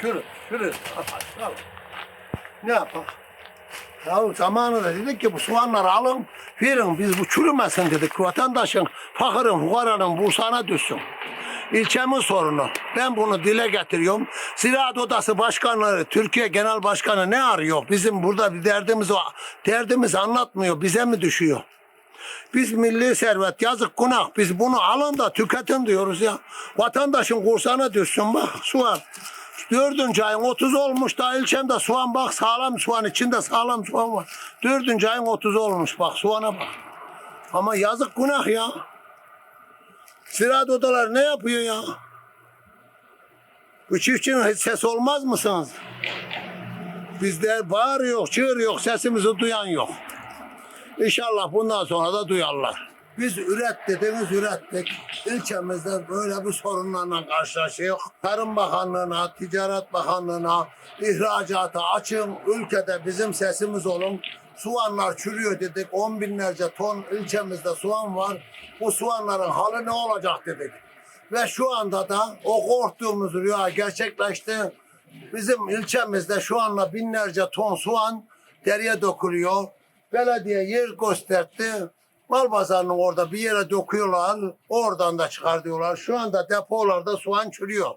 Şurası, şurası. Al. Ne yapalım? Ya zamanında dedik ki bu soğanları alın, verin biz bu çürümesin dedik. Vatandaşın, fakirin, fukaranın bursana düşsün. İlçemin sorunu. Ben bunu dile getiriyorum. Ziraat Odası Başkanları, Türkiye Genel Başkanı ne arıyor? Bizim burada bir derdimiz var. Derdimiz anlatmıyor. Bize mi düşüyor? Biz milli servet yazık günah. Biz bunu alın da tüketin diyoruz ya. Vatandaşın kursağına düşsün bak soğan. Dördüncü ayın 30 olmuş da ilçemde soğan bak sağlam soğan içinde sağlam soğan var. Dördüncü ayın 30 olmuş bak soğana bak. Ama yazık günah ya. Ziraat odalar ne yapıyor ya? Bu çiftçinin hiç ses olmaz mısınız? Bizde bağırıyor, çığırıyor, sesimizi duyan yok. İnşallah bundan sonra da duyarlar. Biz üret dediniz ürettik. İlçemizde böyle bir sorunlarla karşılaşıyoruz. Tarım Bakanlığı'na, Ticaret Bakanlığı'na, ihracata açın. Ülkede bizim sesimiz olun. Soğanlar çürüyor dedik. On binlerce ton ilçemizde soğan var. Bu soğanların halı ne olacak dedik. Ve şu anda da o korktuğumuz rüya gerçekleşti. Bizim ilçemizde şu anda binlerce ton soğan deriye dökülüyor. Belediye yer gösterdi. Mal pazarının orada bir yere döküyorlar. Oradan da çıkar diyorlar. Şu anda depolarda soğan çürüyor.